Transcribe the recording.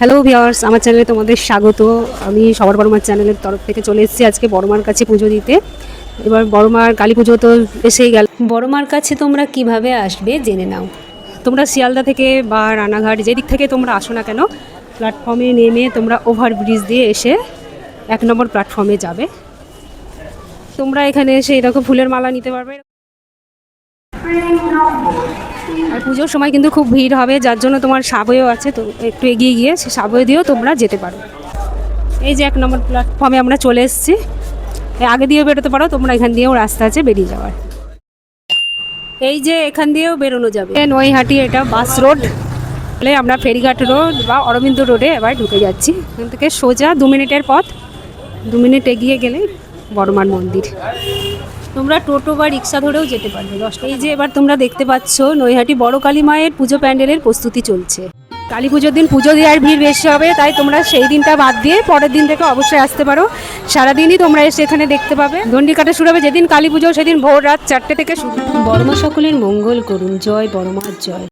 Hello viewers আমার চ্যানেলে তোমাদের স্বাগত। আমি সবার বড়মার চ্যানেলের তরফ থেকে চলে এসেছি আজকে বড়মার কাছে পুজো দিতে। এবার বড়মার কালী পুজো তো এসেই গেল। বড়মার কাছে তোমরা কীভাবে আসবে জেনে নাও। তোমরা শিয়ালদা থেকে বা রানাঘাট যেদিক থেকে তোমরা আসো না কেন প্ল্যাটফর্মে নেমে তোমরা ওভারব্রিজ দিয়ে এসে এক নম্বর প্ল্যাটফর্মে যাবে। তোমরা এখানে এসে এরকম ফুলের মালা নিতে পারবে। আর পুজোর সময় কিন্তু খুব ভিড় হবে, যার জন্য তোমার সাবয়েও আছে, তো একটু এগিয়ে গিয়ে সে সাবয়ে দিয়েও তোমরা যেতে পারো। এই যে এক নম্বর প্ল্যাটফর্মে আমরা চলে এসেছি। আগে দিয়েও বেরোতে পারো, তোমরা এখান দিয়েও রাস্তা আছে, বেরিয়ে যাওয়ার এই যে এখান দিয়েও বেরোনো যাবে। নৈহাটি, এটা বাস রোড। তাহলে আমরা ফেরিঘাট রোড বা অরবিন্দ রোডে এবার ঢুকে যাচ্ছি। এখান থেকে সোজা দু মিনিটের পথ। দু মিনিট এগিয়ে গেলে বড়মার মন্দির। তোমরা টোটো বা রিক্সা ধরেও যেতে পারবে দশটা। এই যে এবার তোমরা দেখতে পাচ্ছ, নৈহাটি বড় কালী মায়ের পুজো প্যান্ডেলের প্রস্তুতি চলছে। কালী পুজোর দিন পুজো দেওয়ার ভিড় বেশি হবে, তাই তোমরা সেই দিনটা বাদ দিয়ে পরের দিন থেকে অবশ্যই আসতে পারো। সারাদিনই তোমরা এসে এখানে দেখতে পাবে। দণ্ডি কাটা শুরু হবে যেদিন কালী পুজো, সেদিন ভোর রাত চারটে থেকে শুরু। বর্মা সকলের মঙ্গল করুন। জয় বর্মার জয়।